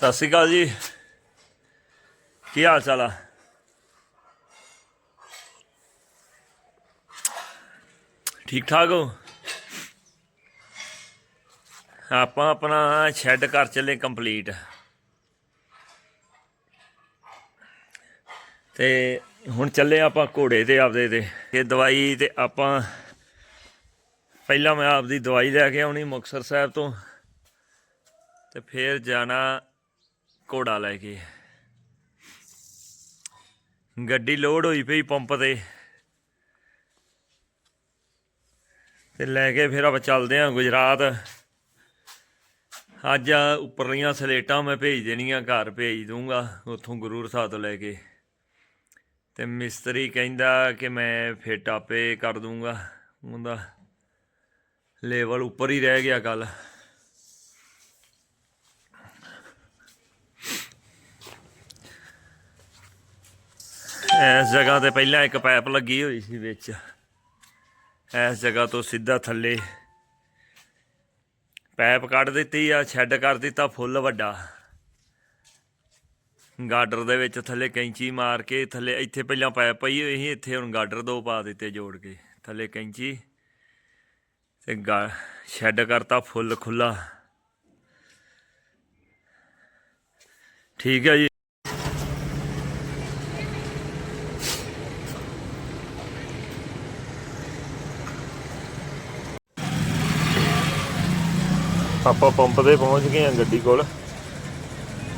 ਸਤਿ ਸ਼੍ਰੀ ਅਕਾਲ ਜੀ। ਕੀ ਹਾਲ ਚਾਲ ਆ? ਠੀਕ ਠਾਕ ਹੋ? ਆਪਾਂ ਆਪਣਾ ਸ਼ੈੱਡ ਕਰ ਚੱਲੇ ਕੰਪਲੀਟ। ਤੇ ਹੁਣ ਚੱਲੇ ਆਪਾਂ ਘੋੜੇ ਤੇ ਆਪਦੇ ਤੇ। ਇਹ ਦਵਾਈ ਤੇ ਆਪਾਂ, ਪਹਿਲਾਂ ਮੈਂ ਆਪਦੀ ਦਵਾਈ ਲੈ ਕੇ ਆਉਣੀ ਮੁਕਤਸਰ ਸਾਹਿਬ ਤੋਂ। ਤੇ ਫਿਰ ਜਾਣਾ ਘੋੜਾ ਲੈ ਕੇ। ਗੱਡੀ ਲੋਡ ਹੋਈ ਪਈ ਪੰਪ ਤੇ। ਤੇ ਲੈ ਕੇ ਫਿਰ ਆਪਾਂ ਚੱਲਦੇ ਆਂ ਗੁਜਰਾਤ। ਅੱਜ ਉੱਪਰਲੀਆਂ ਸਲੇਟਾਂ ਮੈਂ ਭੇਜ ਦੇਣੀਆਂ, ਘਰ ਭੇਜ ਦੂੰਗਾ, ਉੱਥੋਂ ਗੁਰੂ ਸਾਹਿਬ ਤੋਂ ਲੈ ਕੇ। ਤੇ ਮਿਸਤਰੀ ਕਹਿੰਦਾ ਕਿ ਮੈਂ ਫਿੱਟ ਆਪੇ ਕਰ ਦੂੰਗਾ। ਉਹਦਾ ਲੈਵਲ ਉੱਪਰ ਹੀ ਰਹਿ ਗਿਆ ਕੱਲ ਇਸ ਜਗ੍ਹਾ ਤੇ ਪਹਿਲਾਂ ਇੱਕ ਪਾਈਪ ਲੱਗੀ ਹੋਈ ਸੀ ਵਿੱਚ। ਇਸ ਜਗ੍ਹਾ ਤੋਂ ਸਿੱਧਾ ਥੱਲੇ। ਪਾਈਪ ਕੱਢ ਦਿੱਤੀ ਆ, ਸ਼ੈੱਡ ਕਰ ਦਿੱਤਾ, ਫੁੱਲ ਵੱਡਾ। ਗਾਡਰ ਦੇ ਵਿੱਚ ਥੱਲੇ ਕੈਂਚੀ ਮਾਰ ਕੇ, ਥੱਲੇ ਇੱਥੇ ਪਹਿਲਾਂ ਪਾਈਪ ਪਈ ਹੋਈ ਸੀ, ਇੱਥੇ ਹੁਣ ਗਾਡਰ ਦੋ ਪਾ ਦਿੱਤੇ ਜੋੜ ਕੇ। ਥੱਲੇ ਕੈਂਚੀ ਤੇ ਗਾ, ਸ਼ੈੱਡ ਕਰਤਾ, ਫੁੱਲ ਖੁੱਲਾ ਠੀਕ ਹੈ ਜੀ। ਆਪਾਂ ਪੰਪ ਤੇ ਪਹੁੰਚ ਗਏ ਆ ਗੱਡੀ ਕੋਲ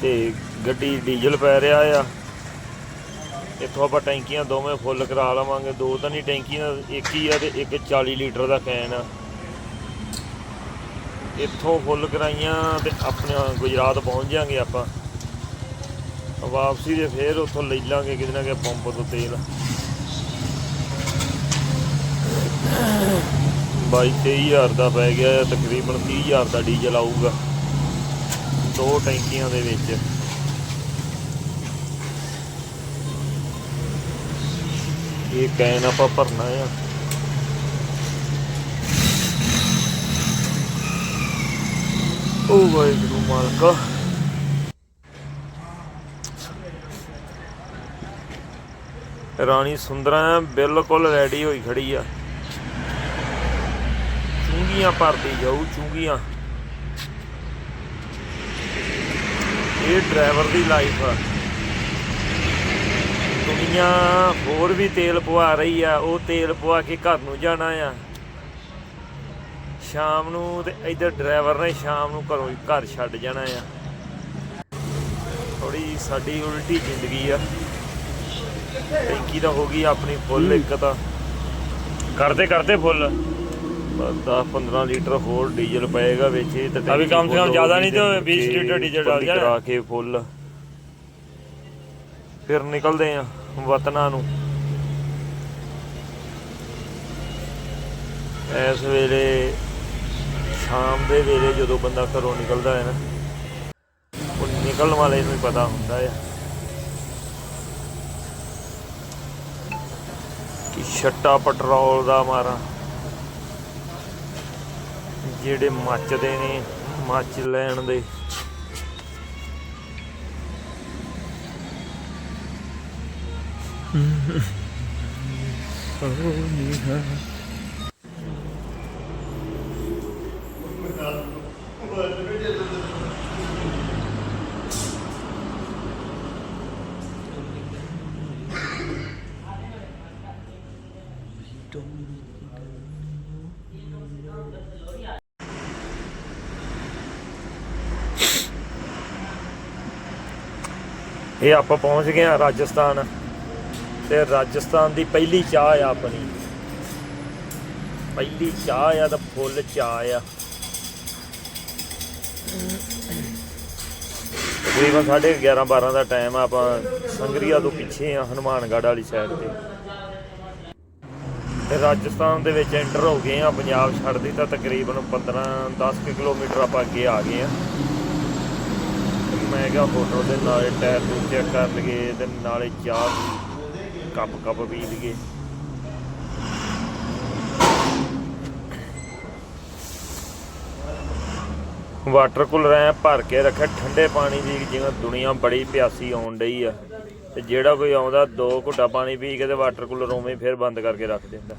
ਤੇ ਗੱਡੀ ਡੀਜ਼ਲ ਪੈ ਰਿਹਾ ਆ। ਇੱਥੋਂ ਆਪਾਂ ਟੈਂਕੀਆਂ ਦੋਵੇਂ ਫੁੱਲ ਕਰਾ ਲਵਾਂਗੇ। ਦੋ ਤਾਂ ਨਹੀਂ, ਟੈਂਕੀਆਂ ਇੱਕ ਹੀ ਆ ਤੇ ਇੱਕ 40 ਲੀਟਰ ਦਾ ਕੈਨ ਆ। ਇੱਥੋਂ ਫੁੱਲ ਕਰਾਈਆਂ ਤੇ ਆਪਣੇ ਗੁਜਰਾਤ ਪਹੁੰਚ ਜਾਾਂਗੇ ਆਪਾਂ। ਵਾਪਸੀ ਦੇ ਫੇਰ ਉੱਥੋਂ ਲੈ ਲਾਂਗੇ ਕਿਤੇ ਨਾ ਕਿਤੇ ਪੰਪ ਤੋਂ ਤੇਲ। ਬਾਈ 23000 ਦਾ ਪੈ ਗਿਆ ਹੈ, ਤਕਰੀਬਨ 30000 ਦਾ ਡੀਜ਼ਲ ਆਊਗਾ। ਦੋ ਟੈਂਕੀਆਂ ਦੇ ਵਿੱਚ। ਇਹ ਕੈਨ ਆਪਾਂ ਭਰਨਾ ਆ। ਉਹ ਵਾਹਿਗੁਰੂ ਮਾਲਕਾ। ਰਾਣੀ ਸੁੰਦਰਾ ਬਿਲਕੁਲ ਰੈਡੀ ਹੋਈ ਖੜੀ ਆ। ਚੁੰਗੀਆਂ ਭਰਦੀ ਜਾਊ, ਚੁੰਗੀਆਂ। ਇਹ ਡਰਾਈਵਰ ਦੀ ਲਾਈਫ ਆ। ਦੁਨੀਆ ਹੋਰ ਵੀ ਤੇਲ ਪਵਾ ਰਹੀ ਆ, ਉਹ ਤੇਲ ਪਵਾ ਕੇ ਘਰ ਨੂੰ ਜਾਣਾ ਆ। ਸ਼ਾਮ ਨੂੰ ਤੇ ਇਧਰ ਡਰਾਈਵਰ ਨੇ ਸ਼ਾਮ ਨੂੰ ਘਰੋਂ ਘਰ ਛੱਡ ਜਾਣਾ ਆ। ਥੋੜੀ ਸਾਡੀ ਉਲਟੀ ਜ਼ਿੰਦਗੀ ਆ। ਟੈਂਕੀ ਤਾਂ ਹੋ ਗਈ ਆਪਣੀ ਫੁੱਲ ਇੱਕ ਤਾਂ। ਕਰਦੇ ਕਰਦੇ ਫੁੱਲ। 10-15 ਲੀਟਰ ਹੋਰ ਡੀਜ਼ਲ ਪਏਗਾ ਵਿੱਚ ਇਹ ਤਾਂ ਅਭੀ ਕਮ ਸੇ ਜ਼ਿਆਦਾ ਨਹੀਂ ਤਾਂ 20 ਲੀਟਰ ਡੀਜ਼ਲ ਡਾਲ ਜਾਣਾ। ਕਰਾ ਕੇ ਫੁੱਲ। ਫਿਰ ਨਿਕਲਦੇ ਆ ਵਤਨਾਂ ਨੂੰ। ਇਸ ਵੇਲੇ ਸ਼ਾਮ ਦੇ ਵੇਲੇ ਜਦੋਂ ਬੰਦਾ ਘਰੋਂ ਨਿਕਲਦਾ ਹੈ ਨਾ ਉਹ ਨਿਕਲਣ ਵਾਲੇ ਨੂੰ ਹੀ ਪਤਾ ਹੁੰਦਾ ਹੈ ਕਿ ਛੱਟਾ ਪੈਟਰੋਲ ਦਾ ਮਾਰਾ। ਜਿਹੜੇ ਮੱਚਦੇ ਨੇ ਮੱਚ ਲੈਣ ਦੇ। ਇਹ ਆਪਾਂ ਪਹੁੰਚ ਗਏ ਆ ਰਾਜਸਥਾਨ। ਤੇ ਰਾਜਸਥਾਨ ਦੀ ਪਹਿਲੀ ਚਾਹ ਆ ਆਪਣੀ। ਪਹਿਲੀ ਚਾਹ ਆ ਤਾਂ ਫੁੱਲ ਚਾਹ ਆ। ਤਕਰੀਬਨ 11:30 12 ਦਾ ਟਾਈਮ ਆ, ਆਪਾਂ ਸੰਗਰੀਆ ਤੋਂ ਪਿੱਛੇ ਆ, ਹਨੂਮਾਨਗੜ੍ਹ ਵਾਲੀ ਸਾਈਡ ਤੇ। ਤੇ ਰਾਜਸਥਾਨ ਦੇ ਵਿੱਚ ਐਂਟਰ ਹੋ ਗਏ ਆ, ਪੰਜਾਬ ਛੱਡਦੀ ਤਾਂ ਤਕਰੀਬਨ 15 10 ਕੁ ਕਿਲੋਮੀਟਰ ਆਪਾਂ ਅੱਗੇ ਆ ਗਏ ਆ। ਮੈਂ ਕਿਹਾ ਫੋਟੋ ਦੇ ਨਾਲੇ ਟਾਇਰ ਨੂੰ ਚੈੱਕ ਕਰ ਲਈਏ ਤੇ ਨਾਲੇ ਚਾਹ ਵੀ, ਕੱਪ ਕੱਪ ਪੀ ਲਈਏ। ਵਾਟਰ ਕੂਲਰ ਐ ਭਰ ਕੇ ਰੱਖਿਆ, ਠੰਡੇ ਪਾਣੀ ਦੀ ਜਿਵੇਂ ਦੁਨੀਆ ਬੜੀ ਪਿਆਸੀ ਆਉਣ ਡਈ ਆ, ਤੇ ਜਿਹੜਾ ਕੋਈ ਆਉਂਦਾ ਦੋ ਘੁੱਟਾ ਪਾਣੀ ਪੀ ਕੇ ਤੇ ਵਾਟਰ ਕੂਲਰ ਉਵੇਂ ਫਿਰ ਬੰਦ ਕਰਕੇ ਰੱਖ ਦਿੰਦਾ।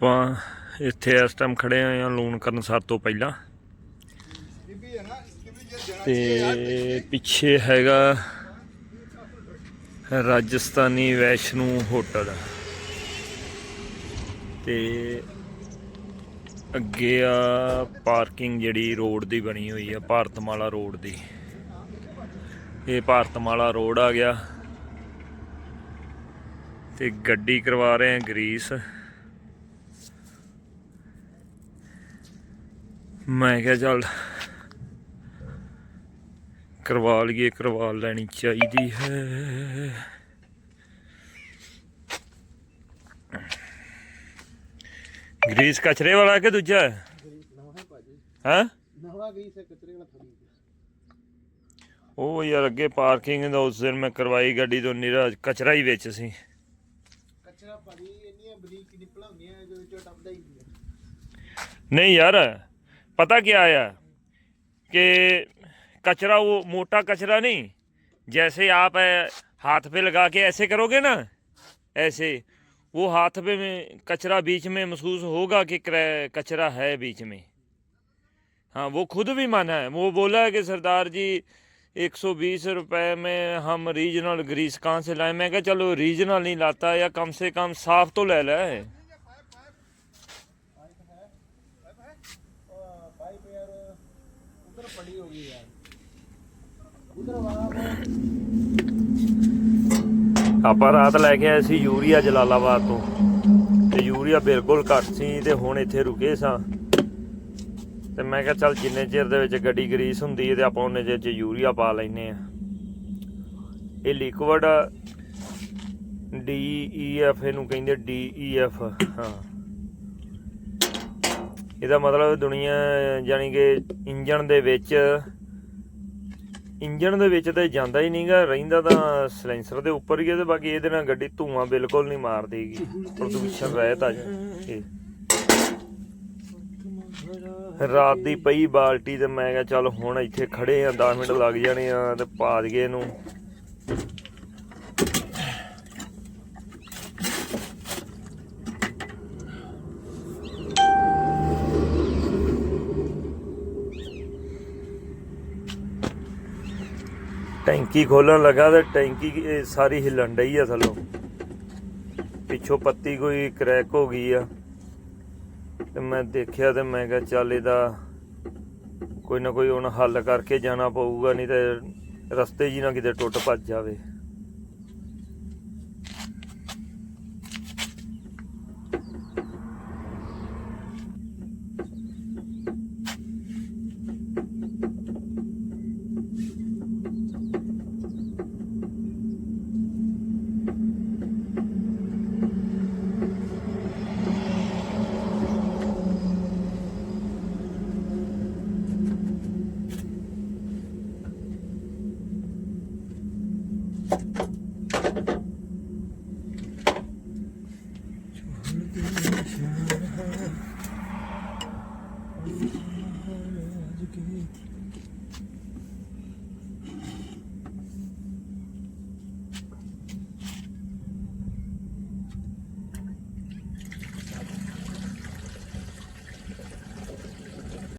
ਆਪਾਂ ਇੱਥੇ ਇਸ ਟਾਈਮ ਖੜੇ ਹੋਏ ਆ ਲੂਣ ਕਰਨ ਸਾਰ ਤੋਂ ਪਹਿਲਾਂ। ਤੇ ਪਿੱਛੇ ਹੈਗਾ ਰਾਜਸਥਾਨੀ ਵੈਸ਼ਨੂ ਹੋਟਲ। ਤੇ ਅੱਗੇ ਆ ਪਾਰਕਿੰਗ ਜਿਹੜੀ ਰੋਡ ਦੀ ਬਣੀ ਹੋਈ ਆ, ਭਾਰਤਮਾਲਾ ਰੋਡ ਦੀ। ਇਹ ਭਾਰਤਮਾਲਾ ਰੋਡ ਆ ਗਿਆ। ਤੇ ਗੱਡੀ ਕਰਵਾ ਰਹੇ ਆ ਗਰੀਸ। ਮੈਂ ਕਿਹਾ ਚੱਲ ਕਰਵਾ ਲਈਏ ਕਰਵਾ ਲੈਣੀ ਚਾਹੀਦੀ ਹੈ। ਗ੍ਰੀਸ ਕਚਰੇ ਵਾਲਾ ਕਿ ਦੂਜਾ? ਹੈ? ਹੈ ਨਵਾਂ ਗ੍ਰੀਸ ਕਚਰੇ ਵਾਲਾ ਉਹ ਯਾਰ ਅੱਗੇ ਪਾਰਕਿੰਗ ਦਾ ਉਸ ਦਿਨ ਮੈਂ ਕਰਵਾਈ ਗੱਡੀ ਤੋਂ ਨਿਰਾਜ ਕਚਰਾ ਹੀ ਵਿੱਚ ਸੀ। ਕਚਰਾ ਭਾਜੀ ਇੰਨੀਆਂ ਬਰੀਕ ਨਿਪਲਾਂ ਹੁੰਦੀਆਂ ਜੋ ਚੋਂ ਹੀ ਨਹੀਂ ਯਾਰ पता क्या आया कि कचरा वो मोटा कचरा नहीं जैसे आप अ, हाथ पे लगा के ऐसे करोगे ना ऐसे वो हाथ पे में कचरा बीच में महसूस होगा कि क्र- कचरा है बीच में हाँ वो खुद भी माना है वो बोला है कि सरदार जी 120 रुपए में हम रीजनल ग्रीस कहाँ से लाए मैं कहा चलो रीजनल नहीं लाता या कम से कम साफ तो ले ले उधर पड़ी होगी यार उधर वहां ਆਪਾਂ ਰਾਤ ਲੈ ਕੇ ਆਏ ਸੀ ਯੂਰੀਆ ਜਲਾਲਾਬਾਦ ਤੋਂ ਤੇ ਯੂਰੀਆ ਬਿਲਕੁਲ ਘੱਟ ਸੀ ਤੇ ਹੁਣ ਇੱਥੇ ਰੁਕੇ ਸਾਂ ਤੇ ਮੈਂ ਕਿਹਾ ਚੱਲ ਜਿੰਨੇ ਚਿਰ ਦੇ ਵਿੱਚ ਗੱਡੀ ਗਰੀਸ ਹੁੰਦੀ ਹੈ ਤੇ ਆਪਾਂ ਉਹਨੇ ਚਿਰ ਚ ਯੂਰੀਆ ਪਾ ਲੈਨੇ ਆ ਇਹ ਲਿਕਵਿਡ DEF ਇਹਨੂੰ ਕਹਿੰਦੇ DEF ਹਾਂ ਇਹਦਾ ਮਤਲਬ ਦੁਨੀਆ ਜਾਨੀ ਕਿ ਇੰਜਨ ਦੇ ਵਿੱਚ ਇੰਜਨ ਦੇ ਵਿੱਚ ਤਾਂ ਜਾਂਦਾ ਹੀ ਨਹੀਂਗਾ, ਰਹਿੰਦਾ ਤਾਂ ਸਿਲੈਂਸਰ ਦੇ ਉੱਪਰ ਹੀ ਹੈ ਤੇ ਬਾਕੀ ਇਹਦੇ ਨਾਲ ਗੱਡੀ ਧੂਆਂ ਬਿਲਕੁਲ ਨਹੀਂ ਮਾਰਦੀਗੀ, ਪ੍ਰਦੂਸ਼ਣ ਰਹਿਤ ਆ ਜੀ। ਰਾਤ ਦੀ ਪਈ ਬਾਲਟੀ ਤੇ ਮੈਂ ਕਿਹਾ ਚੱਲ ਹੁਣ ਇੱਥੇ ਖੜੇ ਆ 10 ਮਿੰਟ ਲੱਗ ਜਾਣੇ ਆ ਤੇ ਪਾ ਦਈਏ ਇਹਨੂੰ। ਟੈਂਕੀ ਖੋਲਣ ਲੱਗਾ ਤੇ ਟੈਂਕੀ ਸਾਰੀ ਹਿੱਲਣ ਡਈ ਆ ਥੱਲੋਂ। ਪਿੱਛੋਂ ਪੱਤੀ ਕੋਈ ਕ੍ਰੈਕ ਹੋ ਗਈ ਆ। ਤੇ ਮੈਂ ਦੇਖਿਆ ਤੇ ਮੈਂ ਕਿਹਾ ਚੱਲ ਇਹਦਾ ਕੋਈ ਨਾ ਕੋਈ ਹੁਣ ਹੱਲ ਕਰਕੇ ਜਾਣਾ ਪਊਗਾ, ਨਹੀਂ ਤੇ ਰਸਤੇ ਜੀ ਨਾ ਕਿਤੇ ਟੁੱਟ ਭੱਜ ਜਾਵੇ। 어, 사랑해줄게